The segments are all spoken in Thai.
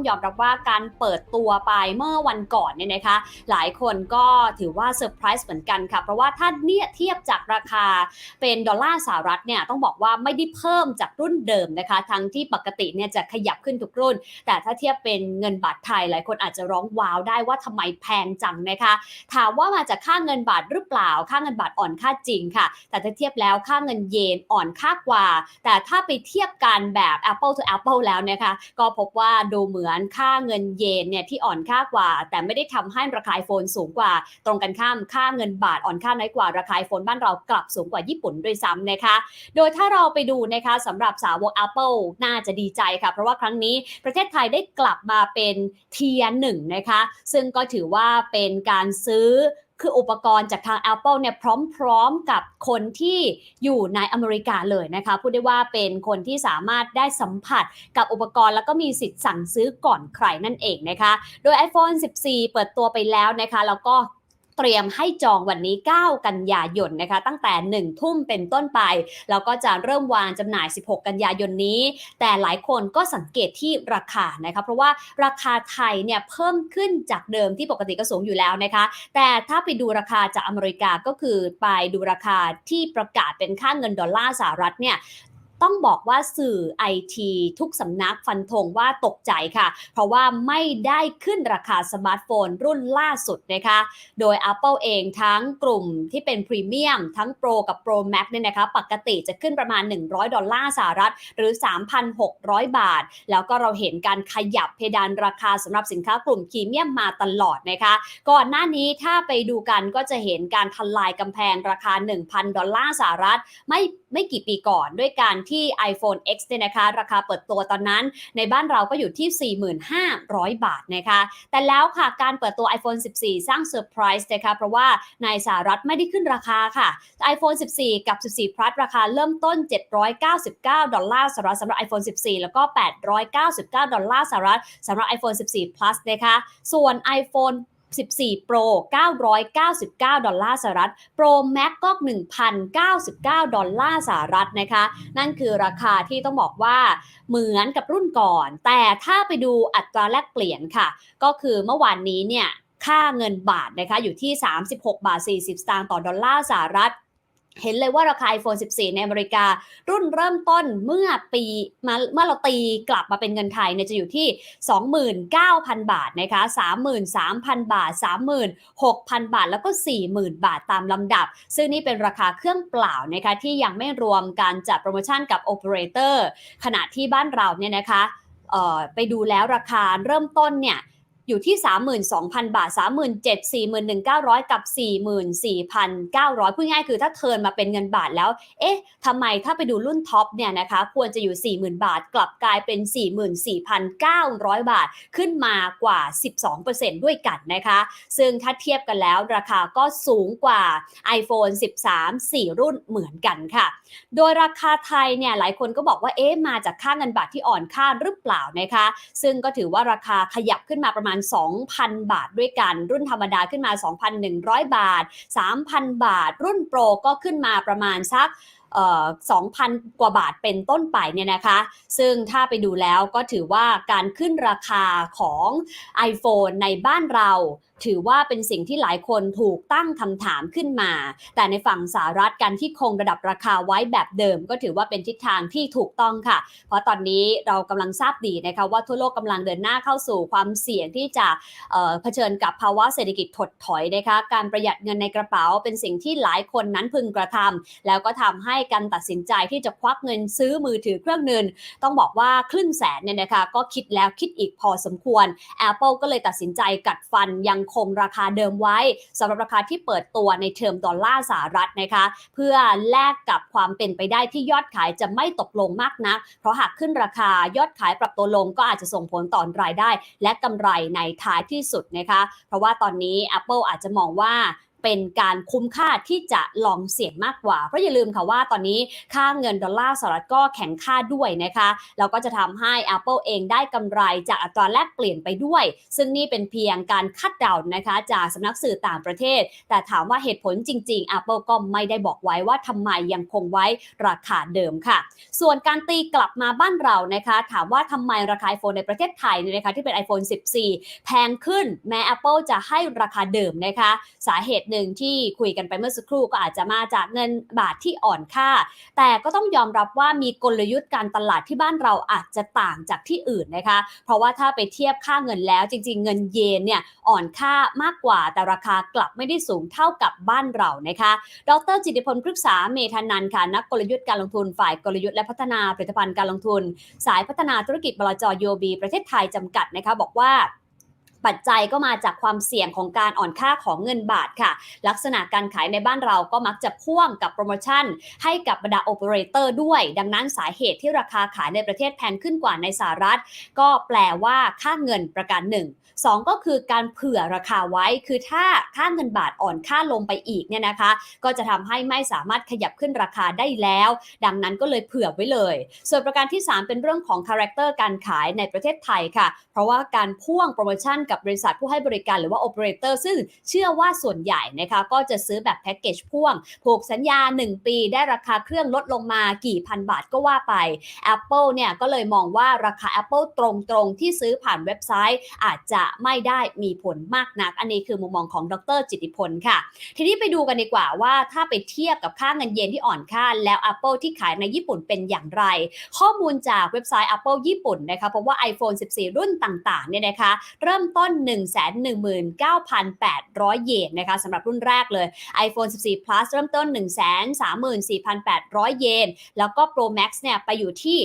ต้องยอมรับว่าการเปิดตัวไปเมื่อวันก่อนเนี่ยนะคะ หลายคนก็ถือว่าเซอร์ไพรส์เหมือนกันค่ะ เพราะว่าถ้าเนี่ยเทียบจากราคาเป็นดอลลาร์สหรัฐเนี่ยต้องบอกว่าไม่ได้เพิ่มจากรุ่นเดิมนะคะ ทั้งที่ปกติเนี่ยจะขยับขึ้นทุกรุ่น แต่ถ้าเทียบเป็นเงินบาทไทย หลายคนอาจจะร้องว้าวได้ว่าทำไมแพงจังนะคะ ถามว่ามาจากค่าเงินบาทหรือเปล่า ค่าเงินบาทอ่อนค่าจริงค่ะ แต่ถ้าเทียบแล้วค่าเงินเยนอ่อนค่ากว่า แต่ถ้าไปเทียบกันแบบ Apple to Apple แล้วนะคะ ก็พบว่าดูเหมือนค่าเงินเยนเนี่ยที่อ่อนค่ากว่า แต่ไม่ได้ทำให้ราคาโฟนสูงกว่า ตรงกันข้ามค่าเงินบาทอ่อนค่าน้อยกว่าราคาโฟนบ้านเรากลับสูงกว่าญี่ปุ่นด้วยซ้ำนะคะ โดยถ้าเราไปดูนะคะสำหรับสาวก Apple น่าจะดีใจค่ะ เพราะว่าครั้งนี้ประเทศไทยได้กลับมาเป็นเทียหนึ่งนะคะ ซึ่งก็ถือว่าเป็นการซื้อ คืออุปกรณ์จากทาง Apple เนี่ยพร้อมๆกับคนที่อยู่ในอเมริกาเลยนะคะพูดได้ว่าเป็นคนที่สามารถได้สัมผัสกับอุปกรณ์ แล้วก็มีสิทธิ์สั่งซื้อก่อนใครนั่นเองนะคะ โดย iPhone 14 เปิดตัวไปแล้วนะคะแล้วก็ เตรียมให้จองวันนี้ 9 กันยายนนะคะ ตั้งแต่ 1 ทุ่มเป็นต้นไป แล้วก็จะเริ่มวางจำหน่าย 16 กันยายนนี้ แต่หลายคนก็สังเกตที่ราคานะคะเพราะว่าราคาไทยเนี่ยเพิ่มขึ้นจากเดิมที่ปกติก็สูงอยู่แล้วนะคะ แต่ถ้าไปดูราคาจากอเมริกาก็คือไปดูราคาที่ประกาศเป็นค่าเงินดอลลาร์สหรัฐเนี่ย ต้องบอกว่าสื่อไอทีทุกสำนักฟันธงว่าตกใจค่ะ เพราะว่าไม่ได้ขึ้นราคาสมาร์ทโฟนรุ่นล่าสุดนะคะ โดย Apple เองทั้งกลุ่มที่เป็นพรีเมียม ทั้ง Pro กับ Pro Max เนี่ยนะคะ ปกติจะขึ้นประมาณ 100 ดอลลาร์สหรัฐ หรือ 3,600 บาท แล้วก็เราเห็นการขยับเพดานราคาสำหรับสินค้ากลุ่มพรีเมียมมาตลอดนะคะ ก่อนหน้านี้ถ้าไปดูกันก็จะเห็นการทลายกำแพงราคา 1,000 ดอลลาร์สหรัฐ ไม่ไม่กี่ปีก่อนด้วยการที่ iPhone X เนี่ยนะคะ ราคาเปิดตัวตอนนั้นในบ้านเราก็อยู่ที่ 4,500 บาทนะคะ แต่แล้วค่ะการเปิดตัว iPhone 14 สร้างเซอร์ไพรส์นะคะเพราะว่าในสหรัฐไม่ได้ขึ้นราคาค่ะ iPhone 14 กับ 14 Plus ราคาเริ่มต้น 799 ดอลลาร์สหรัฐสำหรับ iPhone 14 แล้วก็ 899 ดอลลาร์สหรัฐสำหรับ iPhone 14 Plus นะคะส่วน iPhone 14 Pro 999 ดอลลาร์สหรัฐ Pro Max ก็ 1,099 ดอลลาร์สหรัฐนะคะ นั่นคือราคาที่ต้องบอกว่าเหมือนกับรุ่นก่อน แต่ถ้าไปดูอัตราแลกเปลี่ยนค่ะ ก็คือเมื่อวานนี้เนี่ยค่าเงินบาทนะคะอยู่ที่ 36 บาท 40 สตางค์ต่อดอลลาร์สหรัฐ เห็นเลยว่าราคา iPhone 14 ในอเมริกา รุ่นเริ่มต้นเมื่อปีมาเมื่อเราตีกลับมาเป็นเงินไทยเนี่ยจะอยู่ที่ 29,000 บาทนะคะ 33,000 บาท 36,000 บาท แล้วก็ 40,000 บาทตามลำดับ ซึ่งนี่เป็นราคาเครื่องเปล่านะคะที่ยังไม่รวมการจัดโปรโมชั่นกับโอเปอเรเตอร์ขณะที่บ้านเราเนี่ยนะคะไปดูแล้วราคาเริ่มต้นเนี่ย อยู่ที่ 32,000 บาท 37,000 41,900 กับ 44,900 พูดง่ายคือถ้าเทินมาเป็นเงินบาทแล้ว เอ๊ะทำไมถ้าไปดูรุ่นท็อปเนี่ยนะคะควรจะอยู่ 40,000 บาท กลับกลายเป็น 44,900 บาท ขึ้นมากว่า 12%ด้วยกันนะคะ ซึ่งถ้าเทียบกันแล้วราคาก็สูงกว่า iPhone 13 4 รุ่นเหมือนกันค่ะ โดยราคาไทยเนี่ยหลายคนก็บอกว่าเอ๊ะมาจากค่าเงินบาทที่อ่อนค่าหรือเปล่านะคะ ซึ่งก็ถือว่าราคาขยับขึ้นมาประมาณ2,000 บาทด้วยกัน รุ่นธรรมดาขึ้นมา 2,100 บาท 3,000 บาท รุ่นโปรก็ขึ้นมาประมาณสัก2,000 กว่าบาทเป็นต้นไปเนี่ยนะคะ ซึ่งถ้าไปดูแล้วก็ถือว่าการขึ้นราคาของ iPhone ในบ้านเรา ถือว่าเป็นสิ่งที่หลายคนถูกตั้งคำถามขึ้นมา แต่ในฝั่งสหรัฐการที่คงระดับราคาไว้แบบเดิม ก็ถือว่าเป็นทิศทางที่ถูกต้องค่ะ เพราะตอนนี้เรากำลังทราบดีนะคะว่าทั่วโลกกำลังเดินหน้าเข้าสู่ความเสี่ยงที่จะเเผชิญกับภาวะเศรษฐกิจถดถอยนะคะการประหยัดเงินในกระเป๋าเป็นสิ่งที่หลายคนนั้นพึงกระทำแล้วก็ทำให้การตัดสินใจที่จะควักเงินซื้อมือถือเครื่องหนึ่งต้องบอกว่าครึ่งแสนเนี่ยนะคะก็คิดแล้วคิดอีกพอสมควร Apple ก็เลยตัดสินใจกัดฟันยังคงราคาเดิมไว้สำหรับราคาที่เปิดตัวในเทอมดอลลาร์สหรัฐนะคะ เพื่อแลกกับความเป็นไปได้ที่ยอดขายจะไม่ตกลงมากนัก เพราะหากขึ้นราคายอดขายปรับตัวลงก็อาจจะส่งผลต่อรายได้ และกำไรในท้ายที่สุดนะคะ เพราะว่าตอนนี้ Apple อาจจะมองว่า เป็นการคุ้มค่าที่จะลองเสี่ยงมากกว่า เพราะอย่าลืมค่ะว่าตอนนี้ค่าเงินดอลลาร์สหรัฐก็แข็งค่าด้วยนะคะแล้วก็จะทำให้ Apple เองได้กำไรจากอัตราแลกเปลี่ยนไปด้วย ซึ่งนี่เป็นเพียงการคาดเดานะคะจากสำนักสื่อต่างประเทศ แต่ถามว่าเหตุผลจริง ๆ Apple ก็ไม่ได้บอกไว้ว่าทำไมยังคงไว้ราคาเดิมค่ะ ส่วนการตีกลับมาบ้านเรานะคะ ถามว่าทำไมราคา iPhone ในประเทศไทยเนี่ยนะคะที่เป็น iPhone 14 แพงขึ้นแม้ Apple จะให้ราคาเดิมนะคะ สาเหตุหนึ่งที่คุยกันไปเมื่อสักครู่ก็อาจจะมาจากเงินบาทที่อ่อนค่า แต่ก็ต้องยอมรับว่ามีกลยุทธ์การตลาดที่บ้านเราอาจจะต่างจากที่อื่นนะคะ เพราะว่าถ้าไปเทียบค่าเงินแล้วจริง ๆ เงินเยนเนี่ยอ่อนค่ามากกว่าแต่ราคากลับไม่ได้สูงเท่ากับบ้านเรานะคะ ดรจิติพลพฤกษาเมธานันค่ะนักกลยุทธ์การลงทุนฝ่ายกลยุทธ์และพัฒนาผลิตภัณฑ์การลงทุน สายพัฒนาธุรกิจบลจโยบีประเทศไทยจำกัดนะคะบอกว่า ปัจจัยก็มาจากความเสี่ยงของการอ่อนค่าของเงินบาทค่ะ ลักษณะการขายในบ้านเราก็มักจะพ่วงกับโปรโมชั่น ให้กับบรรดาโอเปอเรเตอร์ด้วย ดังนั้นสาเหตุที่ราคาขายในประเทศแพงขึ้นกว่าในสหรัฐ ก็แปลว่าค่าเงินประการหนึ่งสองก็คือการเผื่อราคาไว้คือถ้าค่าเงินบาทอ่อนค่าลงไปอีกเนี่ยนะคะ ก็จะทำให้ไม่สามารถขยับขึ้นราคาได้แล้ว ดังนั้นก็เลยเผื่อไว้เลย ส่วนประการที่ 3 เป็นเรื่องของคาแรคเตอร์การขายในประเทศไทยค่ะ เพราะว่าการพ่วงโปรโมชั่นกับบริษัทผู้ให้บริการหรือว่าโอเปอเรเตอร์ซึ่งเชื่อว่าส่วนใหญ่นะคะก็จะซื้อแบบแพ็กเกจพ่วง ผูกสัญญา 1 ปีได้ราคาเครื่องลดลงมากี่พันบาทก็ว่าไป Apple เนี่ยก็เลยมองว่าราคา Apple ตรงๆ ที่ซื้อผ่านเว็บไซต์ อาจจะไม่ได้มีผลมากนัก อันนี้คือมุมมองของดรจิติพลค่ะ ทีนี้ไปดูกันดีกว่าว่าถ้าไปเทียบกับค่าเงินเยนที่อ่อนค่า แล้ว Apple ที่ขายในญี่ปุ่นเป็นอย่างไร ข้อมูลจากเว็บไซต์ Apple ญี่ปุ่นนะคะพบว่า iPhone 14 รุ่นต่างๆเนี่ยนะคะ เริ่มต้น้น 119,800 เยนนะคะสำหรับรุ่นแรกเลย iPhone 14 Plus เริ่มต้น 134,800 เยน แล้วก็ Pro Max เนี่ยไปอยู่ที่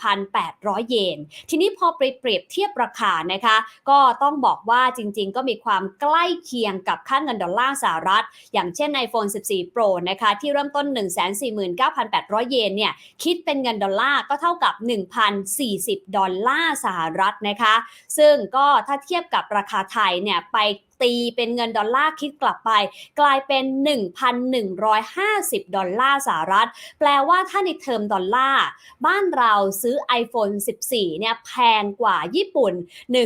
164,800 เยน ทีนี้พอเปรียบเทียบราคานะคะ ก็ต้องบอกว่าจริงๆ ก็มีความใกล้เคียงกับค่าเงินดอลลาร์สหรัฐ อย่างเช่น iPhone 14 Pro นะคะที่เริ่มต้น 149,800 เยนเนี่ยคิดเป็นเงินดอลลาร์ก็เท่ากับ 1,040 ดอลลาร์สหรัฐนะคะซึ่งก็ถ้าเทียบกับราคาไทยเนี่ยไปตีเป็นเงินดอลลาร์คิดกลับไป กลายเป็น 1,150 ดอลลาร์สหรัฐ แปลว่าถ้าในเทอมดอลลาร์บ้านเราซื้อ iPhone 14 เนี่ยแพงกว่าญี่ปุ่น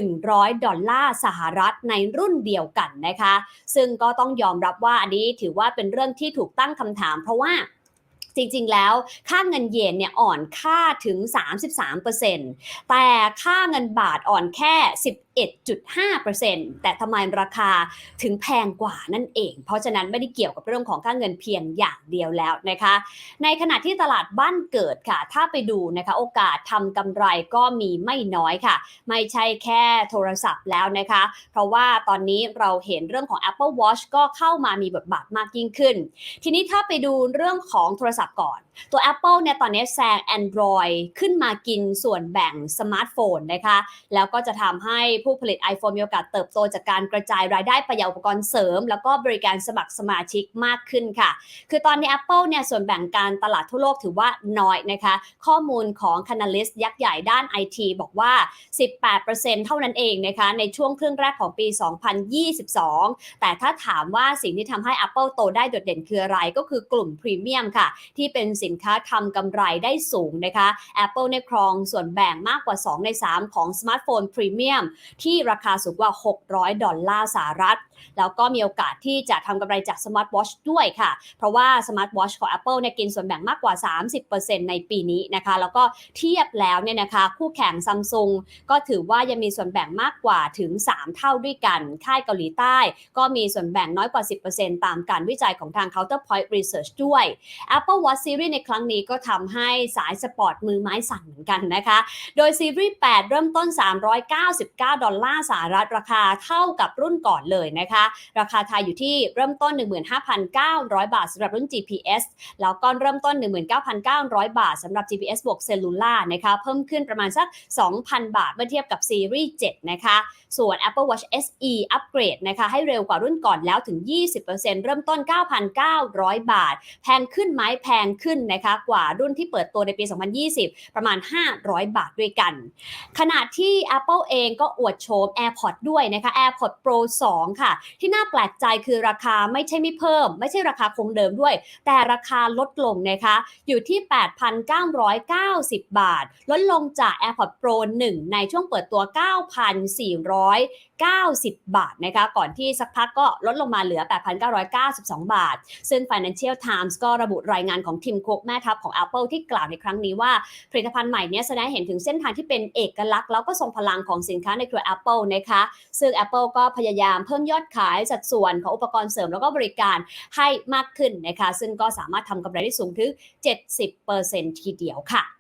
100 ดอลลาร์สหรัฐในรุ่นเดียวกันนะคะ ซึ่งก็ต้องยอมรับว่าอันนี้ถือว่าเป็นเรื่องที่ถูกตั้งคำถามเพราะว่า จริงๆ แล้วค่าเงินเยนเนี่ยอ่อนค่าถึง 33%แต่ค่าเงินบาทอ่อนแค่ 11.5%แต่ทำไมราคาถึงแพงกว่านั่นเอง เพราะฉะนั้นไม่ได้เกี่ยวกับเรื่องของค่าเงินเพียงอย่างเดียวแล้วนะคะ ในขณะที่ตลาดบ้านเกิดค่ะ ถ้าไปดูนะคะโอกาสทำกำไรก็มีไม่น้อยค่ะ ไม่ใช่แค่โทรศัพท์แล้วนะคะ เพราะว่าตอนนี้เราเห็นเรื่องของ Apple Watch ก็เข้ามามีบทบาทมากยิ่งขึ้น ทีนี้ถ้าไปดูเรื่องของโทรศัพท์ก่อน ตัว Apple เนี่ยตอนนี้แซง Android ขึ้นมากินส่วนแบ่งสมาร์ทโฟนนะคะ แล้วก็จะทำให้ผู้ผลิต iPhone มีโอกาสเติบโตจากการกระจายรายได้ไปยังอุปกรณ์เสริม แล้วก็บริการสมัครสมาชิกมากขึ้นค่ะ คือตอนนี้ Apple เนี่ยส่วนแบ่งการตลาดทั่วโลกถือว่าน้อยนะคะ ข้อมูลของ Canalys ยักษ์ใหญ่ด้าน IT บอกว่า 18%เท่านั้นเองนะคะในช่วงครึ่งแรกของปี 2022 แต่ถ้าถามว่าสิ่งที่ทำให้ Apple โตได้โดดเด่นคืออะไรก็คือกลุ่มพรีเมียมค่ะ ที่เป็นสินค้าทำกำไรได้สูงนะคะ Apple เนี่ยครองส่วนแบ่งมากกว่า 2 ใน 3 ของสมาร์ทโฟนพรีเมียมที่ราคาสูงกว่า 600 ดอลลาร์สหรัฐแล้วก็มีโอกาสที่จะทำกำไรจากสมาร์ทวอชด้วยค่ะ เพราะว่าสมาร์ทวอชของ Apple เนี่ยกินส่วนแบ่งมากกว่า 30%ในปีนี้นะคะ แล้วก็เทียบแล้วเนี่ยนะคะ คู่แข่งซัมซุงก็ถือว่ายังมีส่วนแบ่งมากกว่าถึง 3 เท่าด้วยกัน ค่ายเกาหลีใต้ ก็มีส่วนแบ่งน้อยกว่า 10%ตามการวิจัยของทาง Counterpoint Research ด้วย Apple Watch Series ในครั้งนี้ก็ทำให้สายสปอร์ตมือไม้สั่นเหมือนกันนะคะ โดยซีรีส์8เริ่มต้น 399 ดอลลาร์สหรัฐราคาเท่ากับรุ่นก่อนเลยนะคะราคาไทยอยู่ที่เริ่มต้น 15,900 บาทสำหรับรุ่น GPS แล้วก็เริ่มต้น 19,900 บาทสำหรับ GPS บวกเซลลูล่านะคะ เพิ่มขึ้นประมาณสัก 2,000 บาทเมื่อเทียบกับซีรีส์ 7 นะคะ ส่วน Apple Watch SE อัปเกรดนะคะ ให้เร็วกว่ารุ่นก่อนแล้วถึง 20%เริ่มต้น 9,900 บาท แพงขึ้นไหมแพงขึ้นนะคะ กว่ารุ่นที่เปิดตัวในปี 2020 ประมาณ 500 บาทด้วยกัน ขณะที่ Apple เองก็อวดโฉม AirPods ด้วยนะคะ AirPods Pro 2 ค่ะที่น่าแปลกใจคือราคาไม่ใช่ไม่เพิ่ม ไม่ใช่ราคาคงเดิมด้วย แต่ราคาลดลงนะคะ อยู่ที่ 8,990 บาท ลดลงจาก AirPod Pro 1 ในช่วงเปิดตัว 9,490 บาทนะคะก่อนที่สักพักก็ลดลงมาเหลือ 8,992 บาท ซึ่ง Financial Times ก็ระบุรายงานของทีมคุกแม่ทัพของ Apple ที่กล่าวในครั้งนี้ว่าผลิตภัณฑ์ใหม่นี้แสดงเห็นถึงเส้นทางที่เป็นเอกลักษณ์แล้วก็ทรงพลังของสินค้าในเครือ Apple นะคะ ซึ่ง Apple ก็พยายามเพิ่มยอดขายสัดส่วนของอุปกรณ์เสริมแล้วก็บริการให้มากขึ้นนะคะ ซึ่งก็สามารถทำกำไรได้สูงถึง 70%ทีเดียวค่ะ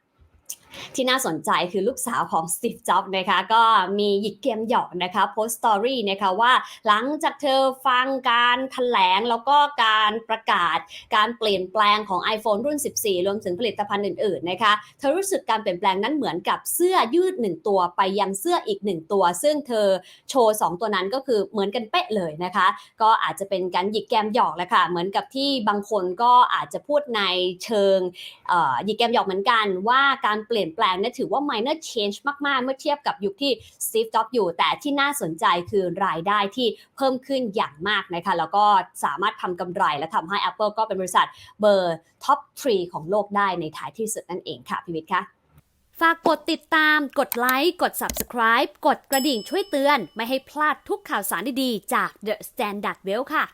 ที่น่าสนใจคือลูกสาวของสตีฟจ็อบนะคะก็มีหยิกเกมหยอกนะคะโพสต์สตอรี่นะคะว่าหลังจากเธอฟังการถแถลงแล้วก็การประกาศการเปลี่ยนแปลงของ iPhone รุ่น 14 รวมถึงผลิตภัณฑ์อื่นๆนะคะเธอรู้สึกการเปลี่ยนแปลงนั้นเหมือนกับเสื้อยืด 1 ตัวไปยังเสื้ออีก 1 ตัว ซึ่งเธอโชว์ 2 ตัวนั้นก็คือเหมือนกันเป๊ะเลยนะคะ ก็อาจจะเป็นการหยิกแกมหยอกแหละค่ะเหมือนกับที่บางคนก็อาจจะพูดในเชิงหยิกแกมหยอกเหมือนกันว่าการเปลี่ยนี่ยนแปลงเนี่ยถือว่า minor change มาก ๆ เมื่อเทียบกับยุคที่ Steve Jobs อยู่ แต่ที่น่าสนใจคือรายได้ที่เพิ่มขึ้นอย่างมากนะคะ แล้วก็สามารถทำกำไรและทำให้ Apple ก็เป็นบริษัทเบอร์ท็อป3ของโลกได้ในท้ายที่สุดนั่นเองค่ะพิวิทย์คะฝากกดติดตาม กดไลค์ กด Subscribe กดกระดิ่งช่วยเตือน ไม่ให้พลาดทุกข่าวสารดี ๆ จาก The Standard Well ค่ะ